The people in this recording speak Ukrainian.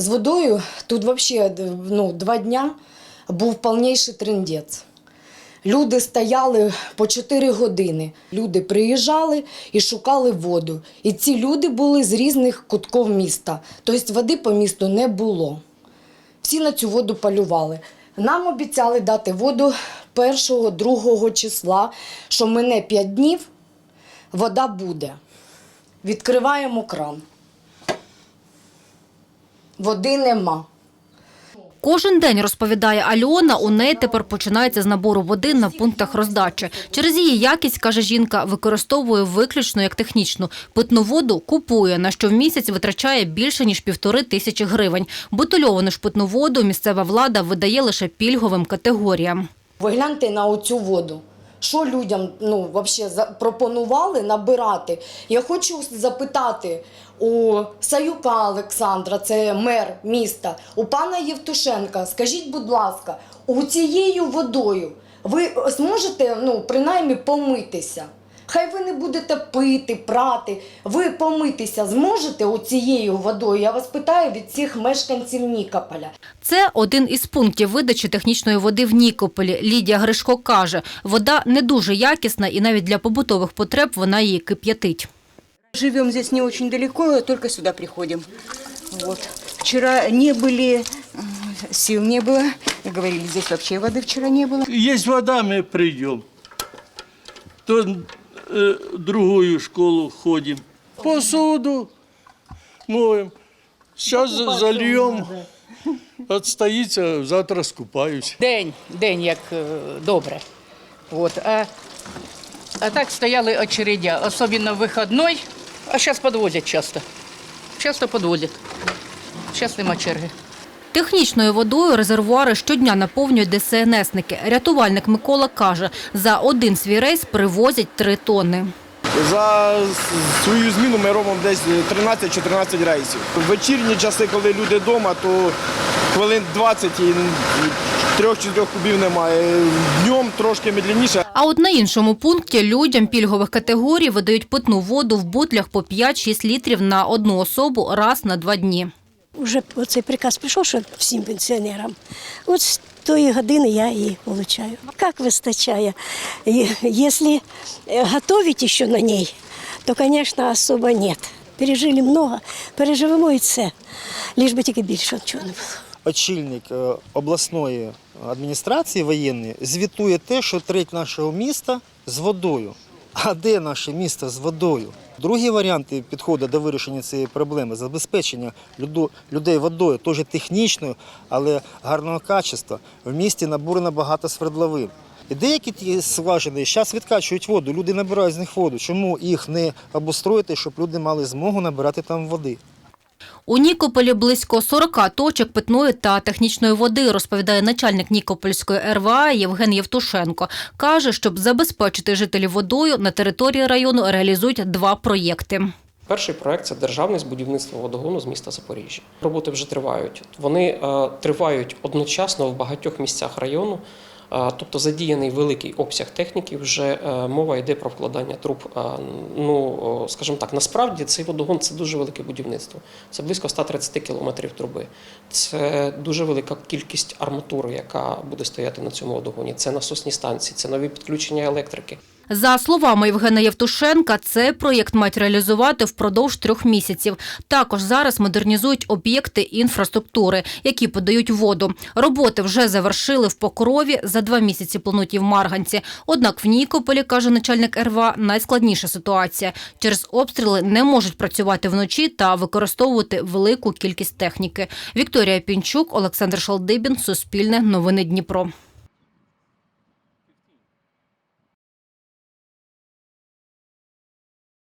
З водою тут взагалі ну, два дня був повніший трендець. Люди стояли по 4 години. Люди приїжджали і шукали воду. І ці люди були з різних кутків міста. Тобто води по місту не було. Всі на цю воду полювали. Нам обіцяли дати воду 1-2 числа, що мене 5 днів, вода буде. Відкриваємо кран. Води нема. Кожен день, розповідає Альона, у неї тепер починається з набору води на пунктах роздачі. Через її якість, каже жінка, використовує виключно як технічну. Питну воду купує, на що в місяць витрачає більше, ніж півтори тисячі гривень. Бутильовану ж питну воду місцева влада видає лише пільговим категоріям. Ви гляньте на оцю воду. Що людям ну, вообще пропонували набирати? Я хочу запитати у Саюка Олександра, це мер міста, у пана Євтушенка, скажіть, будь ласка, у цією водою ви зможете ну, принаймні помитися? Хай ви не будете пити, прати, ви помитися зможете оцією водою? Я вас питаю від всіх мешканців Нікополя. Це один із пунктів видачі технічної води в Нікополі. Лідія Гришко каже, вода не дуже якісна і навіть для побутових потреб вона її кип'ятить. Живем здесь не очень далеко, только сюда приходим. Вот. Вчера не были, э, сил не было. Говорили, здесь вообще воды вчера не было. Есть вода, мы придем. То э, другую школу ходим. Посуду моем. Сейчас зальем. Отстоится, завтра скупаюсь. День, день як е, добре. От. А, а так стояли очередя, особливо вихідний, а зараз підводять часто. Часто підводять. Зараз нема черги. Технічною водою резервуари щодня наповнюють ДСНСники. Рятувальник Микола каже, за один свій рейс привозять три тонни. За свою зміну ми робимо десь 13-14 рейсів. В вечірні часи, коли люди вдома, то хвилин 20 і трьох-чотирьох кубів немає. Днем трошки медленніше. А от на іншому пункті людям пільгових категорій видають питну воду в бутлях по 5-6 літрів на одну особу раз на два дні. Уже цей приказ прийшов, що всім пенсіонерам. От з тої години я її отримую. Як вистачає? Якщо е, готовить ще на ній, то, звісно, особо нет. Пережили много, переживемо і це. Ліж би тільки більше нічого не було. очільник е, обласної адміністрації воєнної звітує те, що треть нашого міста з водою. А де наше місто з водою? Другі варіанти підходу до вирішення цієї проблеми забезпечення людей водою, теж технічною, але гарного качества. В місті набурено багато свердловин. І деякі ті скважини зараз відкачують воду, люди набирають з них воду. Чому їх не обустроїти, щоб люди мали змогу набирати там води? У Нікополі близько 40 точок питної та технічної води, розповідає начальник Нікопольської РВА Євген Євтушенко. Каже, щоб забезпечити жителів водою, на території району реалізують два проєкти. Перший проект це державне будівництво водогону з міста Запоріжжя. Роботи вже тривають. Вони е, тривають одночасно в багатьох місцях району. Тобто задіяний великий обсяг техніки, вже е, мова йде про вкладання труб. Ну, скажімо так, насправді цей водогон це дуже велике будівництво. Це близько 130 кілометрів труби. Це дуже велика кількість арматури, яка буде стояти на цьому водогоні. Це насосні станції, це нові підключення електрики. За словами Євгена Євтушенка, цей проєкт мають реалізувати впродовж трьох місяців. Також зараз модернізують об'єкти інфраструктури, які подають воду. Роботи вже завершили в Покрові, за два місяці планують і в Марганці. Однак в Нікополі, каже начальник РВА, найскладніша ситуація. Через обстріли не можуть працювати вночі та використовувати велику кількість техніки. Вікторія Пінчук, Олександр Шалдибін, Суспільне, Новини Дніпро.